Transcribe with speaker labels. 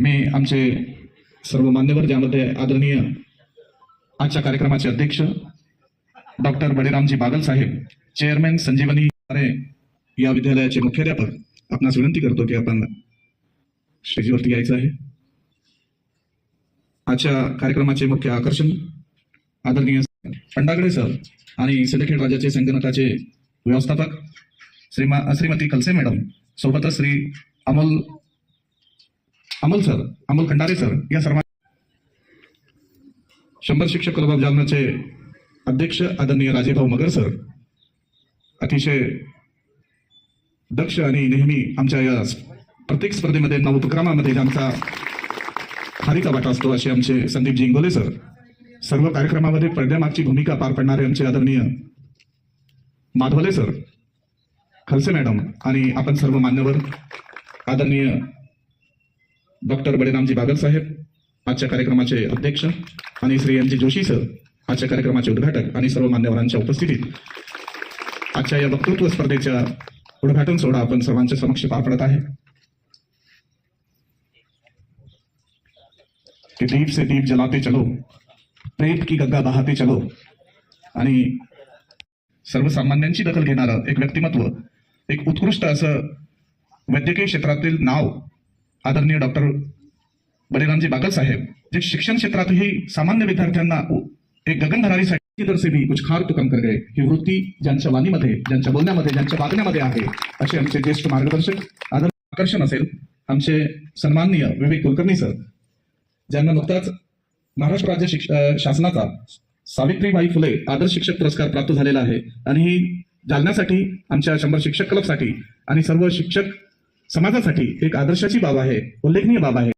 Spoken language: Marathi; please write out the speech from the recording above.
Speaker 1: मी आमचे सर्व मान्यवर ज्यामध्ये आदरणीय आजच्या कार्यक्रमाचे अध्यक्ष डॉक्टर बळीरामजी बागल साहेब चेअरमॅन संजीवनी या विद्यालयाचे मुख्याध्यापक आपणास विनंती करतो की आपण स्टेजवरती यायचं आहे. आजच्या कार्यक्रमाचे मुख्य आकर्षण आदरणीय फंडागडे सर आणि सिंदखेड राज्याचे संगणकाचे व्यवस्थापक श्रीमा श्रीमती कलसे मॅडम सोबतच श्री अमोल अमोल सर अमोल खंडारे सर या सर्व शंभर शिक्षक क्लब जालनाचे अध्यक्ष आदरणीय राजेभाऊ मगर सर अतिशय दक्ष आणि नेहमी आमच्या या प्रत्येक स्पर्धेमध्ये नव उपक्रमामध्ये आमचा खारीचा वाटा असतो असे आमचे संदीप जिंगोले सर. सर्व कार्यक्रमामध्ये पडद्यामागची भूमिका पार पाडणारे आमचे आदरणीय माधवले सर खलसे मॅडम आणि आपण सर्व मान्यवर आदरणीय डॉक्टर बळीरामजी बागल साहेब आजच्या कार्यक्रमाचे अध्यक्ष आणि Shri M G Joshi sir आजच्या कार्यक्रमाचे उद्घाटक आणि सर्व मान्यवरांच्या उपस्थितीत. आजच्या या वक्तृत्व स्पर्धेच्या उद्घाटन सोहळा आपण सर्वांच्या समक्ष पार पडत आहे. कि दीप से दीप जलाते चलो प्रेम की गंगा बहाते चलो. आणि सर्वसामान्यांची दखल घेणारं एक व्यक्तिमत्व एक उत्कृष्ट असं वैद्यकीय क्षेत्रातील नाव आदरणीय डॉक्टर बलिरामजी बागल साहेब जे शिक्षण क्षेत्रातही सामान्य विद्यार्थ्यांना एक गगनभरारी साठी इधर कुछ खार तो कम कर गए ही वृत्ती ज्यांच्या वाणीमध्ये ज्यांच्या बोलण्यामध्ये ज्यांच्या वागण्यामध्ये आहे असे आमचे ज्येष्ठ मार्गदर्शक आदर आकर्षण असेल आमचे सन्माननीय विवेक कुलकर्णी सर ज्यांना नुकताच महाराष्ट्र राज्य शिक्ष शासनाचा सावित्रीबाई फुले आदर्श शिक्षक पुरस्कार प्राप्त झालेला आहे. आणि ही जालण्यासाठी आमच्या शंभर शिक्षक क्लबसाठी आणि सर्व शिक्षक समाजासाठी एक आदर्शाची बाब आहे उल्लेखनीय बाब आहे.